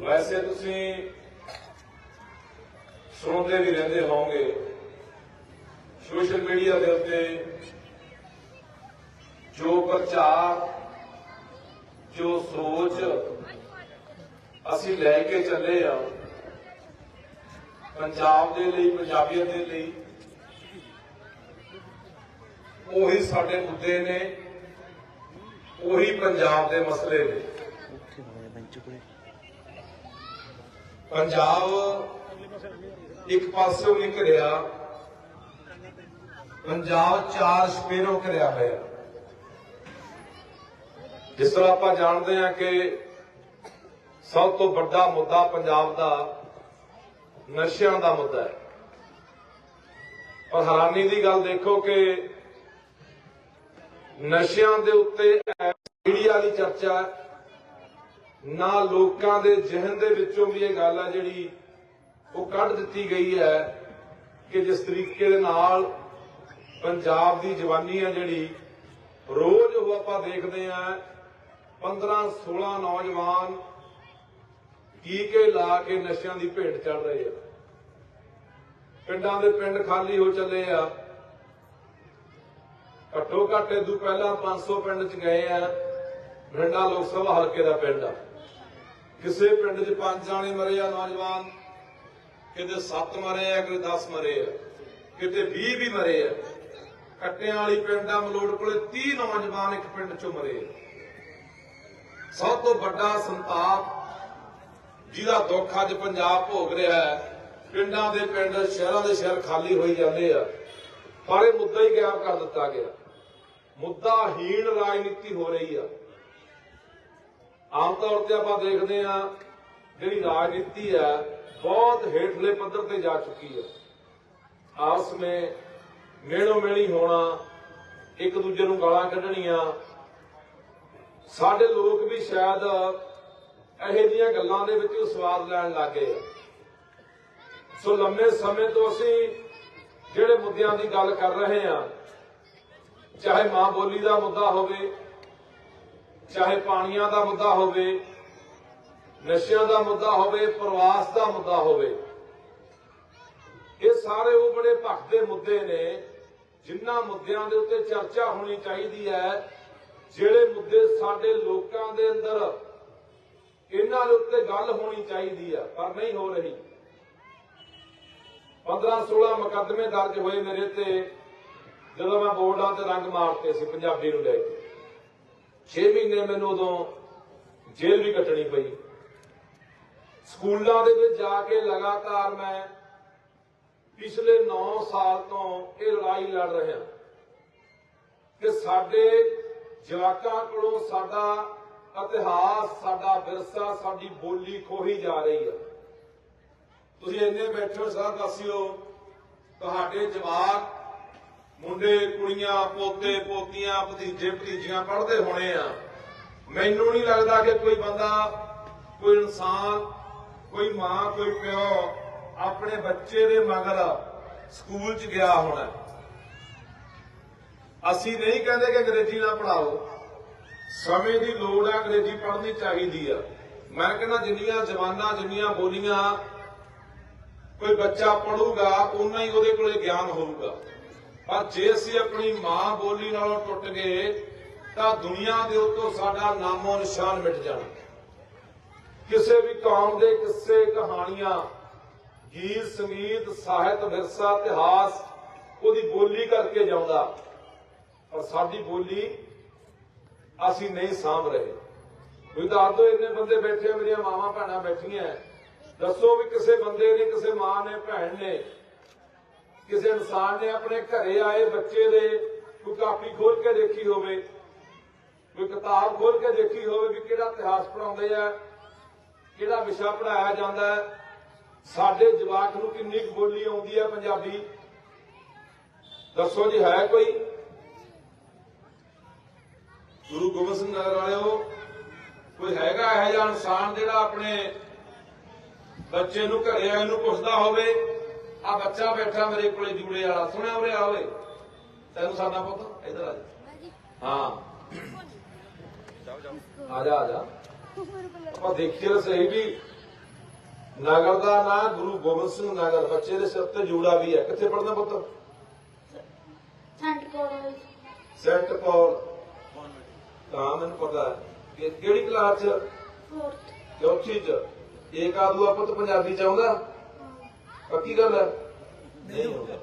ਵੈਸੇ ਤੁਸੀਂ ਸੁਣਦੇ ਵੀ ਰਹਿੰਦੇ ਹੋਵੋਗੇ। ਸੋਸ਼ਲ ਮੀਡੀਆ ਦੇ ਉੱਤੇ ਜੋ ਪ੍ਰਚਾਰ, ਜੋ ਸੋਚ ਅਸੀਂ ਲੈ ਕੇ ਚੱਲੇ ਆ, ਪੰਜਾਬ ਦੇ ਲਈ ਪੰਜਾਬੀਅਤ ਦੇ ਲਈ, ਉਹੀ ਸਾਡੇ ਮੁੱਦੇ ਨੇ, ਉਹੀ ਪੰਜਾਬ ਦੇ ਮਸਲੇ ਨੇ ਉੱਥੇ ਹੋਇਆ ਬੈਂਚ ਕੋਲੇ ਪੰਜਾਬ ਇੱਕ ਪਾਸਿਓਂ ਨਹੀਂ ਘਿਰਿਆ, ਪੰਜਾਬ ਚਾਰ ਸਪੇਰੋਂ ਘਿਰਿਆ ਹੋਇਆ। ਜਿਸ ਤਰ੍ਹਾਂ ਆਪਾਂ ਜਾਣਦੇ ਹਾਂ ਕਿ ਸਭ ਤੋਂ ਵੱਡਾ ਮੁੱਦਾ ਪੰਜਾਬ ਦਾ ਨਸ਼ਿਆਂ ਦਾ ਮੁੱਦਾ ਹੈ। ਪਰ ਹੈਰਾਨੀ ਦੀ ਗੱਲ ਦੇਖੋ ਕਿ ਨਸ਼ਿਆਂ ਦੇ ਉੱਤੇ ਮੀਡੀਆ ਦੀ ਚਰਚਾ ਨਾ ਲੋਕਾਂ ਦੇ ਜ਼ਿਹਨ ਦੇ ਵਿੱਚੋਂ ਵੀ ਇਹ ਗੱਲ ਹੈ ਜਿਹੜੀ ਉਹ ਕੱਢ ਦਿੱਤੀ ਗਈ ਹੈ ਕਿ ਜਿਸ ਤਰੀਕੇ ਦੇ ਨਾਲ ਪੰਜਾਬ ਦੀ ਜਵਾਨੀ ਹੈ ਜਿਹੜੀ, ਰੋਜ਼ ਉਹ ਆਪਾਂ ਦੇਖਦੇ ਆ 15 16 ਨੌਜਵਾਨ ਟੀਕੇ ਲਾ ਕੇ ਨਸ਼ਿਆਂ ਦੀ ਭੇਟ ਚੜ ਰਹੇ ਆ। ਪਿੰਡਾਂ ਦੇ ਪਿੰਡ ਖਾਲੀ ਹੋ ਚੱਲੇ ਆ। ਘੱਟੋ ਘੱਟ ਇਦੋਂ ਪਹਿਲਾਂ 500 ਪਿੰਡ ਚ ਗਏ ਆ। ਬਠਿੰਡਾ ਲੋਕ ਸਭਾ ਹਲਕੇ ਦਾ ਪਿੰਡ ਆ। ਕਿਸੇ ਪਿੰਡ 'ਚ ਪੰਜ ਜਾਣੇ ਮਰੇ ਆ ਨੌਜਵਾਨ, ਕਿਤੇ 7 ਮਰੇ ਆ, ਕਿਤੇ 10 ਮਰੇ ਆ, ਕਿਤੇ 20 ਵੀ ਮਰੇ ਆ। ਕੱਟਿਆਂ ਵਾਲੀ ਪਿੰਡ ਆ ਮਲੋੜ ਕੋਲੇ 30 ਨੌਜਵਾਨ ਇੱਕ ਪਿੰਡ 'ਚੋਂ ਮਰੇ ਸਭ ਤੋਂ ਵੱਡਾ ਸੰਤਾਪ ਜਿਹਦਾ ਦੁੱਖ ਅੱਜ ਪੰਜਾਬ ਭੋਗ ਰਿਹਾ ਹੈ, ਪਿੰਡਾਂ ਦੇ ਪਿੰਡ, ਸ਼ਹਿਰਾਂ ਦੇ ਸ਼ਹਿਰ ਖਾਲੀ ਹੋਈ ਜਾਂਦੇ ਆ। ਪਰ ਇਹ ਮੁੱਦਾ ਹੀ ਗਾਇਬ ਕਰ ਦਿੱਤਾ ਗਿਆ। ਮੁੱਦਾ ਹੀਣ ਰਾਜਨੀਤੀ ਹੋ ਰਹੀ ਆ। ਆਮ ਤੌਰ ਤੇ ਆਪਾਂ ਦੇਖਦੇ ਆ ਜਿਹੜੀ ਰਾਜਨੀਤੀ ਹੈ, ਬਹੁਤ ਹੇਠਲੇ ਪੱਧਰ ਤੇ ਜਾ ਚੁੱਕੀ ਹੈ। ਆਪਸ ਵਿੱਚ ਮੇੜੋ ਮੇੜੀ ਹੋਣਾ, ਇੱਕ ਦੂਜੇ ਨੂੰ ਗਾਲਾਂ ਕੱਢਣੀਆਂ, ਸਾਡੇ ਲੋਕ ਵੀ ਸ਼ਾਇਦ ਇਹੋ ਜਿਹੀਆਂ ਗੱਲਾਂ ਦੇ ਵਿੱਚ ਸਵਾਦ ਲੈਣ ਲੱਗੇ ਆ। ਸੋ ਲੰਮੇ ਸਮੇਂ ਤੋਂ ਅਸੀਂ ਜਿਹੜੇ ਮੁੱਦਿਆਂ ਦੀ ਗੱਲ ਕਰ ਰਹੇ ਹਾਂ, ਚਾਹੇ ਮਾਂ ਬੋਲੀ ਦਾ ਮੁੱਦਾ ਹੋਵੇ ਚਾਹੇ ਪਾਣੀਆਂ ਦਾ ਮੁੱਦਾ ਹੋਵੇ, ਨਸ਼ਿਆਂ ਦਾ ਮੁੱਦਾ ਹੋਵੇ, ਪ੍ਰਵਾਸ ਦਾ ਮੁੱਦਾ ਹੋਵੇ, ਇਹ ਸਾਰੇ ਉਹ ਬੜੇ ਭਖਦੇ ਮੁੱਦੇ ਨੇ, ਜਿਨ੍ਹਾਂ ਮੁੱਦਿਆਂ ਦੇ ਉੱਤੇ ਚਰਚਾ ਹੋਣੀ ਚਾਹੀਦੀ ਹੈ, ਜਿਹੜੇ ਮੁੱਦੇ ਸਾਡੇ ਲੋਕਾਂ ਦੇ ਅੰਦਰ ਇਹਨਾਂ ਦੇ ਉੱਤੇ ਗੱਲ ਹੋਣੀ ਚਾਹੀਦੀ ਆ, ਪਰ ਨਹੀਂ ਹੋ ਰਹੀ। 15 16 ਮੁਕੱਦਮੇ ਦਰਜ ਹੋਏ ਮੇਰੇ ਤੇ, ਜਦੋਂ ਮੈਂ ਬੋਰਡਾਂ ਤੇ ਰੰਗ ਮਾਰਤੇ ਸੀ, ਪੰਜਾਬੀ ਨੂੰ ਲੈ ਕੇ। 6 ਮਹੀਨੇ ਮੈਨੂੰ ਉਦੋਂ ਜੇਲ੍ਹ ਵੀ ਕੱਟਣੀ ਪਈ। ਸਕੂਲਾਂ ਦੇ ਵਿੱਚ ਜਾ ਕੇ ਲਗਾਤਾਰ ਮੈਂ ਪਿਛਲੇ 9 ਸਾਲ ਤੋਂ ਇਹ ਲੜਾਈ ਲੜ ਰਿਹਾ। ਕਿ ਸਾਡੇ ਜਵਾਕਾਂ ਕੋਲੋਂ ਸਾਡਾ ਇਤਿਹਾਸ, ਸਾਡਾ ਵਿਰਸਾ, ਸਾਡੀ ਬੋਲੀ ਖੋਹੀ ਜਾ ਰਹੀ ਹੈ। ਤੁਸੀਂ ਇੰਨੇ ਬੈਠੇ ਹੋ ਸਾਹ ਦੱਸਿਓ, ਤੁਹਾਡੇ ਜਵਾਕ ਮੁੰਡੇ, ਕੁੜੀਆਂ, ਪੋਤੇ, ਪੋਤੀਆਂ, ਭਤੀਜੇ, ਭਤੀਜੀਆਂ ਪੜ੍ਹਦੇ ਹੋਣੇ ਆ। ਮੈਨੂੰ ਨਹੀਂ ਲੱਗਦਾ ਕਿ ਕੋਈ ਬੰਦਾ, ਕੋਈ ਇਨਸਾਨ, ਕੋਈ ਮਾਂ, ਕੋਈ ਪਿਓ ਆਪਣੇ ਬੱਚੇ ਦੇ ਮਗਰ ਸਕੂਲ 'ਚ ਗਿਆ ਹੋਣਾ। ਅਸੀਂ ਨਹੀਂ ਕਹਿੰਦੇ ਕਿ ਅੰਗਰੇਜ਼ੀ ਨਾ ਪੜਾਓ ਸਮੇਂ ਦੀ ਲੋੜ ਹੈ ਅੰਗਰੇਜ਼ੀ ਪੜ੍ਹਨੀ ਚਾਹੀਦੀ ਆ। ਮੈਂ ਕਹਿੰਦਾ ਜਿੰਨੀਆਂ ਜ਼ਬਾਨਾਂ, ਜਿੰਨੀਆਂ ਬੋਲੀਆਂ ਕੋਈ ਬੱਚਾ ਪੜੂਗਾ ਉਨਾ ਹੀ ਉਹਦੇ ਕੋਲੇ ਗਿਆਨ ਹੋਊਗਾ। ਪਰ ਜੇ ਅਸੀਂ ਆਪਣੀ ਮਾਂ ਬੋਲੀ ਨਾਲੋਂ ਟੁੱਟ ਗਏ, ਤਾਂ ਦੁਨੀਆ ਦੇ ਉੱਤੋਂ ਸਾਡਾ ਨਾਮੋ ਨਿਸ਼ਾਨ ਮਿਟ ਜਾਣਾ। ਕਿਸੇ ਵੀ ਕੌਮ ਦੇ ਕਿੱਸੇ ਕਹਾਣੀਆਂ, ਗੀਤ, ਸੰਗੀਤ, ਸਾਹਿਤ, ਵਿਰਸਾ, ਇਤਿਹਾਸ, ਉਹਦੀ ਬੋਲੀ ਕਰਕੇ ਜਾਉਂਦਾ। ਪਰ ਸਾਡੀ ਬੋਲੀ ਅਸੀਂ ਨਹੀਂ ਸਾਂਭ ਰਹੇ। ਕੋਈ ਦੱਸ ਦਿਓ ਇੰਨੇ ਬੰਦੇ ਬੈਠੇ ਆ, ਮੇਰੀਆਂ ਮਾਵਾਂ ਭੈਣਾਂ ਬੈਠੀਆਂ। ਦੱਸੋ ਵੀ ਕਿਸੇ ਬੰਦੇ ਨੇ, ਕਿਸੇ ਮਾਂ ਨੇ, ਭੈਣ ਨੇ ਕਿਸੇ ਇਨਸਾਨ ਨੇ ਆਪਣੇ ਘਰੇ ਆਏ ਬੱਚੇ ਦੇ ਕੋਈ ਕਾਪੀ ਖੋਲ ਕੇ ਦੇਖੀ ਹੋਵੇ, ਕੋਈ ਕਿਤਾਬ ਖੋਲ ਕੇ ਦੇਖੀ ਹੋਵੇ ਵੀ ਕਿਹੜਾ ਇਤਿਹਾਸ ਪੜਾਉਂਦੇ ਆ, ਕਿਹੜਾ ਵਿਸ਼ਾ ਪੜਾਇਆ ਜਾਂਦਾ ਹੈ, ਸਾਡੇ ਜਵਾਕ ਨੂੰ ਕਿੰਨੀ ਕੁ ਬੋਲੀ ਆਉਂਦੀ ਹੈ ਪੰਜਾਬੀ? ਦੱਸੋ ਜੀ, ਹੈ ਕੋਈ? ਗੁਰੂ ਗੋਬਿੰਦ ਸਿੰਘ ਨਗਰ ਵਾਲਿਓ, ਕੋਈ ਹੈਗਾ ਇਹੋ ਜਿਹਾ ਇਨਸਾਨ ਜਿਹੜਾ ਆਪਣੇ ਬੱਚੇ ਨੂੰ, ਘਰੇ ਆਏ ਨੂੰ ਪੁੱਛਦਾ ਹੋਵੇ? ਆ ਬੱਚਾ ਬੈਠਾ ਮੇਰੇ ਕੋਲੇ ਜੂੜੇ ਵਾਲਾ। ਸੁਣਿਆ ਉਰੇ ਆ ਓਏ? ਤੈਨੂੰ ਸਾਡਾ ਪੁੱਤ ਇੱਧਰ ਆ ਜਾ। ਹਾਂ। ਆ ਜਾ ਆ ਜਾ। ਆਪਾਂ ਦੇਖੀਏ ਤਾਂ ਸਹੀ ਵੀ ਨਗਰ ਦਾ ਨਾਂ ਗੁਰੂ ਗੋਬਿੰਦ ਸਿੰਘ ਨਗਰ ਬੱਚੇ ਦੇ ਸਿਰ ਤੇ ਜੂੜਾ ਵੀ ਹੈ। ਕਿੱਥੇ ਪੜਦਾ ਪੁੱਤ? ਸੈਂਟ ਕੋਲ। ਸੈਂਟ ਪਾਲ ਤਾਂ ਮੈਨੂੰ ਪਤਾ ਹੈ। ਕਿ ਕਿਹੜੀ ਕਲਾਸ ਚ? ਫੋਰਥ। ਚੌਥੀ ਚ। ਏਕ ਆਦੂ ਆਪਾਂ ਤਾਂ ਪੰਜਾਬੀ ਚ ਆਉਂਦਾ? ਪੱਕੀ ਗੱਲ ਹੈ? ਨਹੀਂ ਆਉਂਦਾ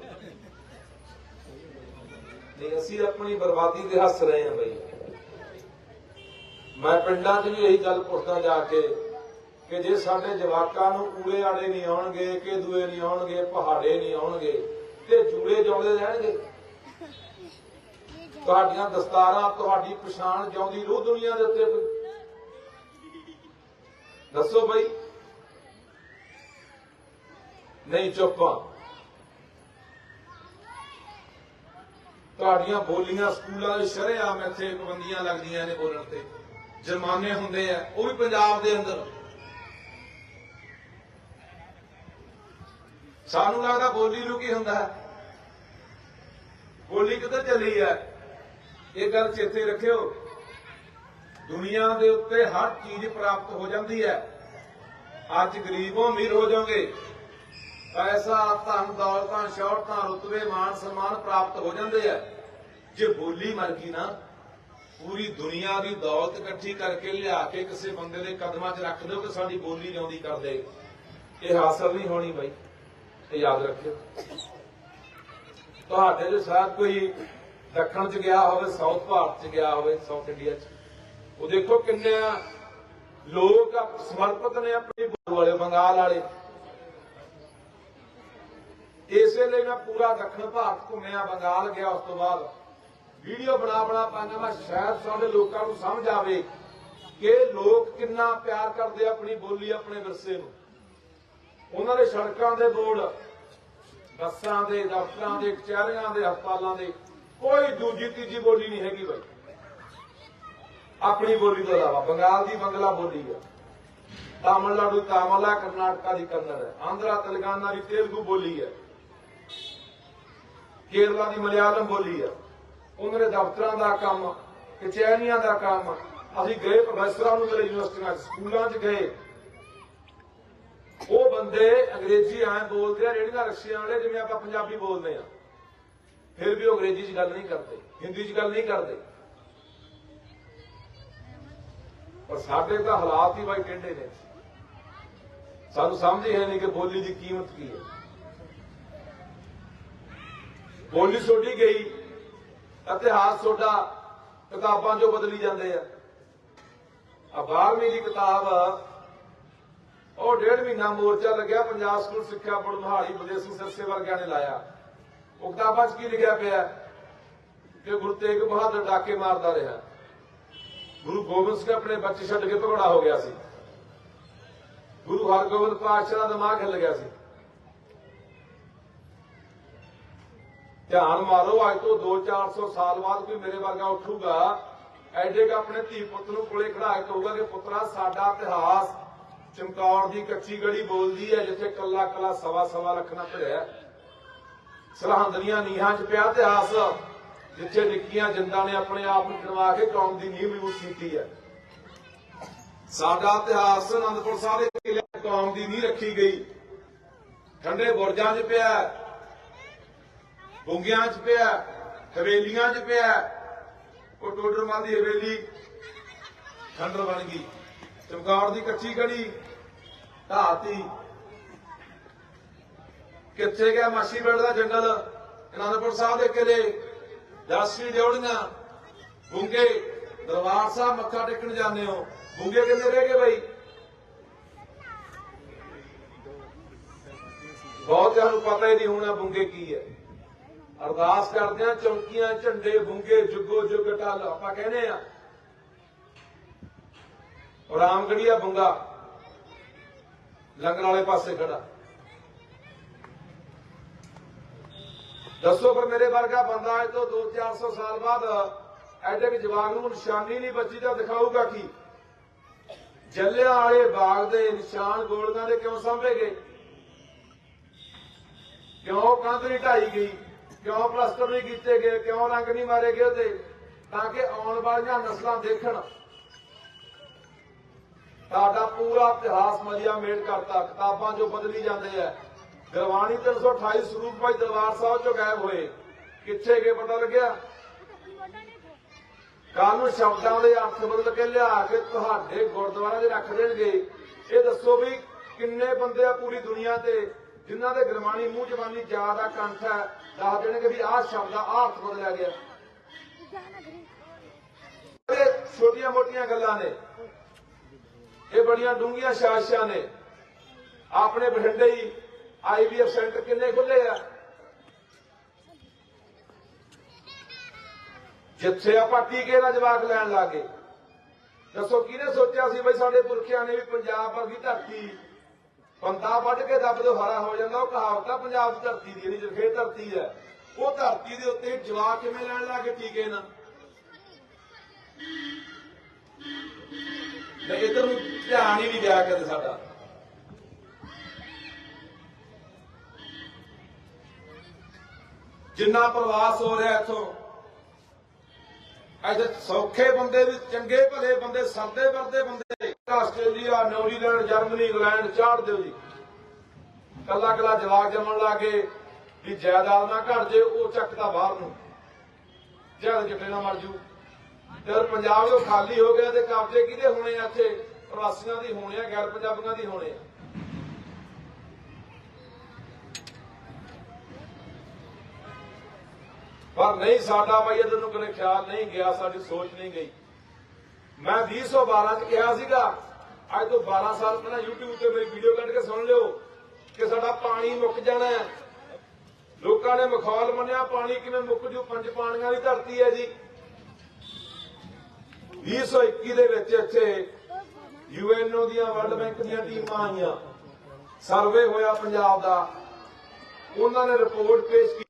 ਨਹੀਂ ਅਸੀਂ ਆਪਣੀ ਬਰਬਾਦੀ ਤੇ ਹੱਸ ਰਹੇ ਹਾਂ ਬਈ। ਮੈਂ ਪਿੰਡਾਂ 'ਚ ਵੀ ਇਹੀ ਗੱਲ ਪੁੱਛਦਾ ਜਾ ਕੇ ਕਿ ਜੇ ਸਾਡੇ ਜਵਾਕਾਂ ਨੂੰ ਊੜੇ ਆੜੇ ਨਹੀਂ ਆਉਣਗੇ ਕਿ ਦੂਏ ਨਹੀਂ ਆਉਣਗੇ ਪਹਾੜੇ ਨਹੀਂ ਆਉਣਗੇ ਤੇ ਜੂੜੇ ਜਾਉਂਦੇ ਰਹਿਣਗੇ? ਤੁਹਾਡੀਆਂ ਦਸਤਾਰਾਂ ਤੁਹਾਡੀ ਪਛਾਣ ਜਿਉਂਦੀ ਰੂਹ ਦੁਨੀਆ ਦੇ ਉੱਤੇ ਦੱਸੋ ਬਈ। ਨਹੀਂ ਚੁੱਪਾਂ। ਤੁਹਾਡੀਆਂ ਬੋਲੀਆਂ ਸਕੂਲਾਂ ਦੇ ਸ਼ਰੇਆਮ ਇੱਥੇ ਪਾਬੰਦੀਆਂ ਲੱਗਦੀਆਂ ਨੇ ਬੋਲਣ ਤੇ। ਜੁਰਮਾਨੇ ਹੁੰਦੇ ਆ, ਉਹ ਵੀ ਪੰਜਾਬ ਦੇ ਅੰਦਰ। ਸਾਨੂੰ ਲੱਗਦਾ ਬੋਲੀ ਨੂੰ ਕੀ ਹੁੰਦਾ ਹੈ? ਬੋਲੀ ਕਿੱਧਰ ਚੱਲੀ ਹੈ? ਇਹ ਗੱਲ ਚੇਤੇ ਰੱਖਿਓ। ਦੁਨੀਆ ਦੇ ਉੱਤੇ ਹਰ ਚੀਜ਼ ਪ੍ਰਾਪਤ ਹੋ ਜਾਂਦੀ ਹੈ। ਅੱਜ ਗਰੀਬੋਂ ਅਮੀਰ ਹੋ ਜਾਓਗੇ। ਪੈਸਾ, ਧਨ, ਦੌਲਤਾਂ, ਸ਼ੌਹਰਤਾਂ, ਰੁਤਬੇ ਮਾਨ ਸਨਮਾਨ ਪ੍ਰਾਪਤ ਹੋ ਜਾਂਦੇ ਆ। ਜੇ ਬੋਲੀ ਮਰ ਗਈ ਨਾ, ਪੂਰੀ ਦੁਨੀਆ ਦੀ ਦੌਲਤ ਇਕੱਠੀ ਕਰਕੇ ਲਿਆ ਕੇ ਕਿਸੇ ਬੰਦੇ ਦੇ ਕਦਮਾਂ 'ਚ ਰੱਖ ਦਿਓ ਕਿ ਸਾਡੀ ਬੋਲੀ ਜਿਉਂਦੀ ਕਰ ਦੇ ਇਹ ਹਾਸਲ ਨਹੀਂ ਹੋਣੀ ਬਾਈ। ਇਹ ਯਾਦ ਰੱਖਿਓ। ਤੁਹਾਡੇ ਦੇ ਸਾਥ ਕੋਈ ਦੱਖਣ 'ਚ ਗਿਆ ਹੋਵੇ, ਸਾਊਥ ਭਾਰਤ 'ਚ ਗਿਆ ਹੋਵੇ, ਸਾਊਥ ਇੰਡੀਆ 'ਚ। ਉਹ ਦੇਖੋ ਕਿੰਨੇ ਲੋਕ ਸਮਰਪਿਤ ਨੇ ਆਪਣੀ ਬੋਲ ਵਾਲੇ, ਬੰਗਾਲ ਵਾਲੇ। ਇਸੇ ਲਈ ਮੈਂ ਪੂਰਾ ਦੱਖਣ ਭਾਰਤ ਘੁੰਮਿਆ, ਬੰਗਾਲ ਗਿਆ ਉਸ ਤੋਂ ਬਾਅਦ। ਵੀਡੀਓ ਬਣਾ ਬਣਾ ਪਾਣਾ ਮੈਂ ਸ਼ਾਇਦ ਸਾਡੇ ਲੋਕਾਂ ਨੂੰ ਸਮਝ ਆਵੇ ਕਿ ਲੋਕ ਕਿੰਨਾ ਪਿਆਰ ਕਰਦੇ ਆਪਣੀ ਬੋਲੀ, ਆਪਣੇ ਵਿਰਸੇ ਨੂੰ। ਉਹਨਾਂ ਦੇ ਸੜਕਾਂ ਦੇ ਬੋਰਡ, ਬੱਸਾਂ ਦੇ, ਦਫ਼ਤਰਾਂ ਦੇ ਕਚਹਿਰੀਆਂ ਦੇ, ਹਸਪਤਾਲਾਂ ਦੇ, ਕੋਈ ਦੂਜੀ, ਤੀਜੀ ਬੋਲੀ ਨਹੀਂ ਹੈਗੀ ਬਾਈ। ਆਪਣੀ ਬੋਲੀ ਤੋਂ ਇਲਾਵਾ, ਬੰਗਾਲ ਦੀ ਬੰਗਲਾ ਬੋਲੀ ਹੈ ਤਾਮਿਲਨਾਡੂ ਤਾਮਲਾ ਕਰਨਾਟਕਾ ਦੀ ਕੰਨੜ ਹੈ ਆਂਧਰਾ, ਤੇਲੰਗਾਨਾ ਦੀ ਤੇਲਗੂ ਬੋਲੀ ਹੈ ਕੇਰਲਾ ਦੀ ਮਲਿਆਲਮ ਬੋਲੀ ਆ। ਉਹਨਾਂ ਦੇ ਦਫ਼ਤਰਾਂ ਦਾ ਕੰਮ, ਕਚਹਿਰੀਆਂ ਦਾ ਕੰਮ। ਅਸੀਂ ਗਏ ਪ੍ਰੋਫੈਸਰਾਂ ਨੂੰ ਮਿਲੇ ਯੂਨੀਵਰਸਿਟੀਆਂ 'ਚ ਸਕੂਲਾਂ 'ਚ ਗਏ। ਉਹ ਬੰਦੇ ਅੰਗਰੇਜ਼ੀ ਐਂ ਬੋਲਦੇ ਆ ਰੇੜੀਆਂ ਰਕਸ਼ਿਆਂ ਵਾਲੇ, ਜਿਵੇਂ ਆਪਾਂ ਪੰਜਾਬੀ ਬੋਲਦੇ ਆ। ਫਿਰ ਵੀ ਉਹ ਅੰਗਰੇਜ਼ੀ 'ਚ ਗੱਲ ਨਹੀਂ ਕਰਦੇ, ਹਿੰਦੀ 'ਚ ਗੱਲ ਨਹੀਂ ਕਰਦੇ। ਪਰ ਸਾਡੇ ਤਾਂ ਹਾਲਾਤ ਹੀ ਬਾਈ ਟੇਢੇ ਨੇ। ਸਾਨੂੰ ਸਮਝ ਹੀ ਹੈ ਨਹੀਂ ਕਿ ਬੋਲੀ ਦੀ ਕੀਮਤ ਕੀ ਹੈ। ਬੋਲੀ ਛੋਡੀ ਗਈ, ਇਤਿਹਾਸ ਤੁਹਾਡਾ ਕਿਤਾਬਾਂ ਚੋਂ ਬਦਲੀ ਜਾਂਦੇ ਆ। ਆ 12ਵੀਂ ਦੀ ਕਿਤਾਬ ਉਹ ਡੇਢ ਮਹੀਨਾ ਮੋਰਚਾ ਲੱਗਿਆ, ਪੰਜਾਬ ਸਕੂਲ ਸਿੱਖਿਆ ਬੋਰਡ ਮਹਾਲੀ ਬਲਦੇਵ ਸਿੰਘ ਸਰਸੇ ਵਰਗਿਆਂ ਨੇ ਲਾਇਆ। ਉਹ ਕਿਤਾਬਾਂ 'ਚ ਕੀ ਲਿਖਿਆ ਪਿਆ? ਕਿ ਗੁਰੂ ਤੇਗ ਬਹਾਦਰ ਡਾਕੇ ਮਾਰਦਾ ਰਿਹਾ। ਗੁਰੂ ਗੋਬਿੰਦ ਸਿੰਘ ਆਪਣੇ ਬੱਚੇ ਛੱਡ ਕੇ ਭਗੌੜਾ ਹੋ ਗਿਆ ਸੀ। ਗੁਰੂ ਹਰਗੋਬਿੰਦ ਪਾਤਸ਼ਾਹ ਦਾ ਦਿਮਾਗ ਹਿੱਲ ਗਿਆ ਸੀ। ਧਿਆਨ ਮਾਰੋ, ਅੱਜ ਤੋਂ 2-400 ਸਾਲ ਬਾਅਦ ਕੋਈ ਮੇਰੇ ਵਰਗਾ ਉੱਠੂਗਾ, ਐਡੇ ਕ ਆਪਣੇ ਧੀ ਪੁੱਤ ਨੂੰ ਕੋਲੇ ਖੜਾ ਕੇ ਕਹੂਗਾ ਕਿ ਪੁੱਤਰਾ, ਸਾਡਾ ਇਤਿਹਾਸ ਚਮਕੌਰ ਦੀ ਕੱਚੀ ਗੜੀ ਬੋਲਦੀ ਹੈ, ਜਿੱਥੇ ਕੱਲਾ ਕੱਲਾ ਸਵਾ ਸਵਾ ਰੱਖਣਾ ਭਰਿਆ। ਸਰਹੰਦ ਦੀਆਂ ਨੀਹਾਂ 'ਚ ਪਿਆ ਇਤਿਹਾਸ, ਜਿੱਥੇ ਨਿੱਕੀਆਂ ਜਿੰਦਾਂ ਨੇ ਆਪਣੇ ਆਪ ਨੂੰ ਚਣਵਾ ਕੇ ਕੌਮ ਦੀ ਨੀਂਹ ਮਜ਼ਬੂਤ ਕੀਤੀ ਹੈ। ਸਾਡਾ ਇਤਿਹਾਸ ਅਨੰਦਪੁਰ ਸਾਹਿਬ ਦੇ ਕਿਲੇ ਕੌਮ ਦੀ ਨੀਂਹ ਰੱਖੀ ਗਈ। ਠੰਡੇ ਬੁਰਜਾਂ 'ਚ ਪਿਆ ਬੁੰਗਿਆਂ 'ਚ ਪਿਆ, ਹਵੇਲੀਆਂ 'ਚ ਪਿਆ। ਉਹ ਟੋਡਰਮਲ ਦੀ ਹਵੇਲੀ। ਖੰਡਰ ਬਣ ਗਈ। ਚਮਕੌਰ ਦੀ ਕੱਚੀ ਗੜੀ ਢਾਤੀ ਕਿੱਥੇ ਗਿਆ ਮਾਛੀਵਾੜ ਦਾ ਜੰਗਲ? ਅਨੰਦਪੁਰ ਸਾਹਿਬ ਦੇ ਕਿਲੇ ਦਸਵੀਂ ਡਿਉੜੀਆਂ ਬੁੰਗੇ, ਦਰਬਾਰ ਸਾਹਿਬ ਮੱਥਾ ਟੇਕਣ ਜਾਂਦੇ ਹੋ। ਬੁੰਗੇ ਕਿੰਨੇ ਰਹਿ ਗਏ ਬਾਈ? ਬਹੁਤ ਨੂੰ ਪਤਾ ਹੀ ਨਹੀਂ ਹੋਣਾ ਬੁੰਗੇ ਕੀ ਹੈ। ਅਰਦਾਸ ਕਰਦੇ ਆ ਚੌਂਕੀਆਂ, ਝੰਡੇ, ਬੁੰਗੇ, ਜੁਗੋ, ਜੁਗ, ਟਲ, ਆਪਾਂ ਕਹਿੰਦੇ ਆ ਰਾਮਗੜੀਆ ਬੁੰਗਾ, ਲੰਗਰ ਵਾਲੇ ਪਾਸੇ ਖੜਾ। ਦੱਸੋ ਪਰ ਮੇਰੇ ਵਰਗਾ ਬੰਦਾ ਇਹ ਤੋਂ 2-400 ਸਾਲ ਬਾਅਦ ਐਡੇ ਕਿ ਜਵਾਗ ਨੂੰ ਨਿਸ਼ਾਨੀ ਨਹੀਂ ਬਚੀ ਤਾਂ ਦਿਖਾਊਗਾ ਕੀ? ਜੱਲਿਆਂ ਵਾਲੇ ਬਾਗ ਦੇ ਨਿਸ਼ਾਨ ਗੋਲੀਆਂ ਦੇ ਕਿਉਂ ਸਾਂਭੇ ਗਏ? ਕਿਉਂ ਕੰਧ ਨਹੀਂ ਢਾਈ ਗਈ? ਕਿਉਂ ਪਲਸਟਰ ਨਹੀਂ ਕੀਤੇ ਗਏ? ਕਿਉਂ ਰੰਗ ਨਹੀਂ ਮਾਰੇ ਗਏ ਉਹਦੇ? ਤਾਂ ਕਿ ਆਉਣ ਵਾਲੀਆਂ ਨਸਲਾਂ ਦੇਖਣ। ਸਾਡਾ ਪੂਰਾ ਇਤਿਹਾਸ ਮਲਿਆ ਮੇਟ ਕਰਤਾ। ਕਿਤਾਬਾਂ ਜੋ ਬਦਲੀ ਜਾਂਦੇ ਆ। ਗੁਰਬਾਣੀ 328 ਸਰੂਪ ਭਾਈ ਦਰਬਾਰ ਸਾਹਿਬ ਚੋਂ ਗਾਇਬ ਹੋਏ। ਕਿੱਥੇ ਗਏ ਪਤਾ ਲੱਗਿਆ? ਕੱਲ ਨੂੰ ਸ਼ਬਦਾਂ ਦੇ ਅਰਥ ਬਦਲ ਕੇ ਲਿਆ ਕੇ ਤੁਹਾਡੇ ਗੁਰਦੁਆਰਾ ਦੇ ਰੱਖ ਦੇਣਗੇ। ਇਹ ਦੱਸੋ ਵੀ ਕਿੰਨੇ ਬੰਦੇ ਆ ਪੂਰੀ ਦੁਨੀਆ ਤੇ? ਜਿਨ੍ਹਾਂ ਦੇ ਗੁਰਬਾਣੀ ਮੂੰਹ ਜਵਾਨੀ ਜ਼ਿਆਦਾ ਕੰਠ ਹੈ, ਦੱਸ ਦੇਣਗੇ ਵੀ ਆਹ ਸ਼ਬਦ ਦਾ ਆਹ ਅਰਥ ਬਦਲਿਆ ਗਿਆ। ਇਹ ਛੋਟੀਆਂ ਮੋਟੀਆਂ ਗੱਲਾਂ ਨੇ। ਇਹ ਬੜੀਆਂ ਡੂੰਘੀਆਂ ਸਾਜ਼ਿਸ਼ਾਂ ਨੇ। ਆਪਣੇ ਬਠਿੰਡੇ ਹੀ ਆਈਵੀਐਫ ਸੈਂਟਰ ਕਿੰਨੇ ਖੁੱਲੇ ਆ? ਜਿੱਥੇ ਆਪਾਂ ਟੀਕੇ ਦਾ ਜਵਾਬ ਲੈਣ ਲੱਗੇ ਦੱਸੋ, ਕਿਹਨੇ ਸੋਚਿਆ ਸੀ ਬਈ ਸਾਡੇ ਪੁਰਖਿਆਂ ਨੇ ਵੀ ਪੰਜਾਬ ਵਰਗੀ ਧਰਤੀ ਬੰਦਾ ਵੱਢ ਕੇ ਦੱਬ ਦੋ ਹਾਰਾ ਹੋ ਜਾਂਦਾ, ਉਹ ਕਹਾਵਤ ਆ, ਪੰਜਾਬ ਦੀ ਧਰਤੀ ਦੀ ਨਹੀਂ ਜਰਖੇ ਧਰਤੀ ਹੈ। ਉਹ ਧਰਤੀ ਦੇ ਉੱਤੇ ਜਵਾਬ ਕਿਵੇਂ ਲੈਣ ਲੱਗੇ ਟੀਕੇ ਨਾਲ? ਤੇ ਇਧਰ ਨੂੰ ਧਿਆਨ ਹੀ ਨਹੀਂ ਦਿਆ ਕਦੇ ਸਾਡਾ। ਜਿੰਨਾ ਪ੍ਰਵਾਸ ਹੋ ਰਿਹਾ ਇੱਥੋਂ, ਇੱਥੇ ਸੌਖੇ ਬੰਦੇ ਵੀ ਚੰਗੇ ਭਲੇ ਬੰਦੇ ਸਰਦੇ ਵਰਦੇ ਬੰਦੇ ਆਸਟ੍ਰੇਲੀਆ, ਨਿਊਜ਼ੀਲੈਂਡ, ਜਰਮਨੀ, ਇੰਗਲੈਂਡ ਚਾੜ ਦਿਓ ਜੀ। ਕੱਲਾ ਕੱਲਾ ਜਵਾਕ ਜੰਮਣ ਲੱਗੇ ਵੀ ਜਾਇਦਾਦ ਨਾ ਘਟ ਜੇ, ਉਹ ਚੱਕਦਾ ਬਾਹਰ ਨੂੰ। ਜਦ ਚਿੱਟੇ ਨਾ ਮਰ ਜੂ। ਤੇ ਪੰਜਾਬ ਜੋ ਖਾਲੀ ਹੋ ਗਿਆ ਤੇ ਕਬਜ਼ੇ ਕਿਹਦੇ ਹੋਣੇ ਆ ਇੱਥੇ? ਪ੍ਰਵਾਸੀਆਂ ਦੀ ਹੋਣੇ ਆ ਗੈਰ ਪੰਜਾਬੀਆਂ ਦੀ ਹੋਣੇ ਆ। ਪਰ ਨਹੀਂ ਸਾਡਾ ਬਈ, ਇਹਦੇ ਨੂੰ ਕਦੇ ਖਿਆਲ ਨਹੀਂ ਗਿਆ, ਸਾਡੀ ਸੋਚ ਨਹੀਂ ਗਈ। ਮੈਂ 2012 ਚ ਕਿਹਾ ਸੀਗਾ, ਅੱਜ ਤੋਂ 12 ਸਾਲ ਪਹਿਲਾਂ YouTube ਤੇ ਮੇਰੀ ਵੀਡੀਓ ਕੱਢ ਕੇ ਸੁਣ ਲਿਓ ਕਿ ਸਾਡਾ ਪਾਣੀ ਮੁੱਕ ਜਾਣਾ ਹੈ। ਲੋਕਾਂ ਨੇ ਮਖੌਲ ਮੰਨਿਆ, ਪਾਣੀ ਕਿਵੇਂ ਮੁੱਕ ਜੂ? ਪੰਜ ਪਾਣੀਆਂ ਦੀ ਧਰਤੀ ਹੈ ਜੀ। 2021 ਦੇ ਵਿੱਚ ਇੱਥੇ ਯੂਐਨਓ ਦੀਆਂ ਵਰਲਡ ਬੈਂਕ ਦੀਆਂ ਟੀਮਾਂ ਆਈਆਂ। ਸਰਵੇ ਹੋਇਆ ਪੰਜਾਬ ਦਾ। ਉਹਨਾਂ ਨੇ ਰਿਪੋਰਟ ਪੇਸ਼